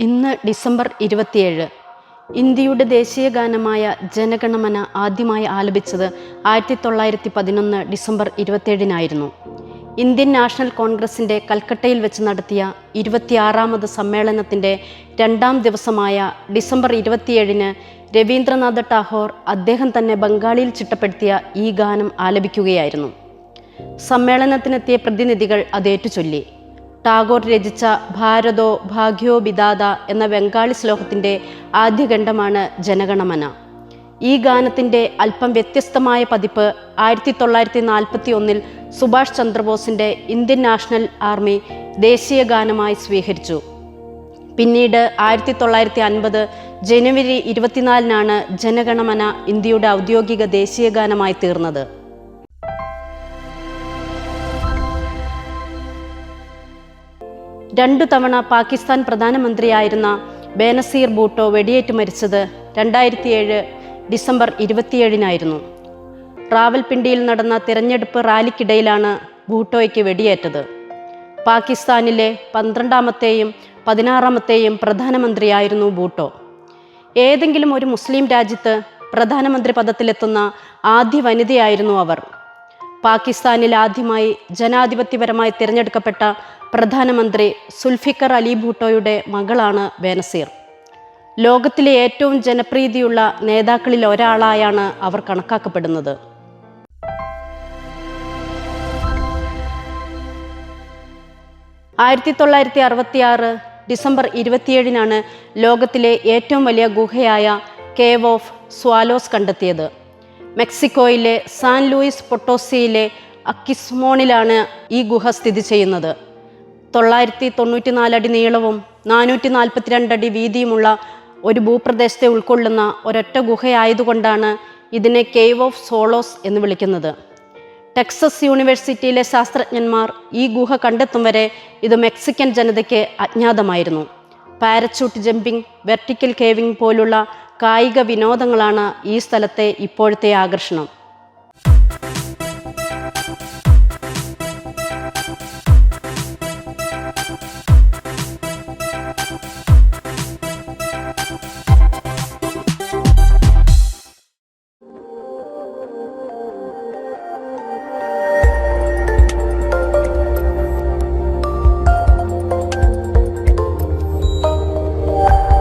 ഇന്ന് ഡിസംബർ ഇരുപത്തിയേഴ്. ഇന്ത്യയുടെ ദേശീയ ഗാനമായ ജനഗണമന ആദ്യമായി ആലപിച്ചത് ആയിരത്തി തൊള്ളായിരത്തി പതിനൊന്ന് ഡിസംബർ ഇരുപത്തിയേഴിനായിരുന്നു. ഇന്ത്യൻ നാഷണൽ കോൺഗ്രസിന്റെ കൽക്കട്ടയിൽ വെച്ച് നടത്തിയ ഇരുപത്തിയാറാമത് സമ്മേളനത്തിന്റെ രണ്ടാം ദിവസമായ ഡിസംബർ ഇരുപത്തിയേഴിന് രവീന്ദ്രനാഥ ടാഗോർ അദ്ദേഹം തന്നെ ബംഗാളിയിൽ ചിട്ടപ്പെടുത്തിയ ഈ ഗാനം ആലപിക്കുകയായിരുന്നു. സമ്മേളനത്തിനെത്തിയ പ്രതിനിധികൾ അത് ഏറ്റുചൊല്ലി ടാഗോർ രചിച്ച ഭാരതോ ഭാഗ്യോ ബിദാദ എന്ന ബംഗാളി ശ്ലോകത്തിന്റെ ആദ്യഖണ്ഡമാണ് ജനഗണമന. ഈ ഗാനത്തിന്റെ അല്പം വ്യത്യസ്തമായ പതിപ്പ് ആയിരത്തി തൊള്ളായിരത്തി നാൽപ്പത്തി ഒന്നിൽ സുഭാഷ് ചന്ദ്രബോസിന്റെ ഇന്ത്യൻ നാഷണൽ ആർമി ദേശീയ ഗാനമായി സ്വീകരിച്ചു. പിന്നീട് ആയിരത്തി തൊള്ളായിരത്തി അൻപത് ജനുവരി ഇരുപത്തിനാലിനാണ് ജനഗണമന ഇന്ത്യയുടെ ഔദ്യോഗിക ദേശീയ ഗാനമായി തീർന്നത്. രണ്ടു തവണ പാകിസ്ഥാൻ പ്രധാനമന്ത്രിയായിരുന്ന ബേനസീർ ഭൂട്ടോ വെടിയേറ്റ് മരിച്ചത് രണ്ടായിരത്തിയേഴ് ഡിസംബർ ഇരുപത്തിയേഴിനായിരുന്നു. റാവൽപിണ്ടിയിൽ നടന്ന തിരഞ്ഞെടുപ്പ് റാലിക്കിടയിലാണ് ഭൂട്ടോയ്ക്ക് വെടിയേറ്റത്. പാകിസ്ഥാനിലെ പന്ത്രണ്ടാമത്തെയും പതിനാറാമത്തെയും പ്രധാനമന്ത്രിയായിരുന്നു ഭൂട്ടോ. ഏതെങ്കിലും ഒരു മുസ്ലിം രാജ്യത്ത് പ്രധാനമന്ത്രി പദത്തിലെത്തുന്ന ആദ്യ വനിതയായിരുന്നു അവർ. പാകിസ്ഥാനിൽ ആദ്യമായി ജനാധിപത്യപരമായി തിരഞ്ഞെടുക്കപ്പെട്ട പ്രധാനമന്ത്രി സുൽഫിക്കർ അലി ഭൂട്ടോയുടെ മകളാണ് ബേനസീർ ലോകത്തിലെ ഏറ്റവും ജനപ്രീതിയുള്ള നേതാക്കളിൽ ഒരാളായാണ് അവർ കണക്കാക്കപ്പെടുന്നത്. ആയിരത്തി തൊള്ളായിരത്തി അറുപത്തി ആറ് ഡിസംബർ ഇരുപത്തിയേഴിനാണ് ലോകത്തിലെ ഏറ്റവും വലിയ ഗുഹയായ കേവ് ഓഫ് സ്വാലോസ് കണ്ടെത്തിയത്. മെക്സിക്കോയിലെ സാൻ ലൂയിസ് പൊട്ടോസിയിലെ അക്കിസ്മോണിലാണ് ഈ ഗുഹ സ്ഥിതി ചെയ്യുന്നത്. തൊള്ളായിരത്തി തൊണ്ണൂറ്റി നാലടി നീളവും നാനൂറ്റി നാൽപ്പത്തിരണ്ട് അടി വീതിയുമുള്ള ഒരു ഭൂപ്രദേശത്തെ ഉൾക്കൊള്ളുന്ന ഒരൊറ്റ ഗുഹയായതുകൊണ്ടാണ് ഇതിനെ കേവ് ഓഫ് സോളോസ് എന്ന് വിളിക്കുന്നത്. ടെക്സസ് യൂണിവേഴ്സിറ്റിയിലെ ശാസ്ത്രജ്ഞന്മാർ ഈ ഗുഹ കണ്ടെത്തും വരെ ഇത് മെക്സിക്കൻ ജനതയ്ക്ക് അജ്ഞാതമായിരുന്നു. പാരച്യൂട്ട് ജമ്പിംഗ് വെർട്ടിക്കൽ കേവിംഗ് പോലുള്ള കായിക വിനോദങ്ങളാണ് ഈ സ്ഥലത്തെ ഇപ്പോഴത്തെ ആകർഷണം.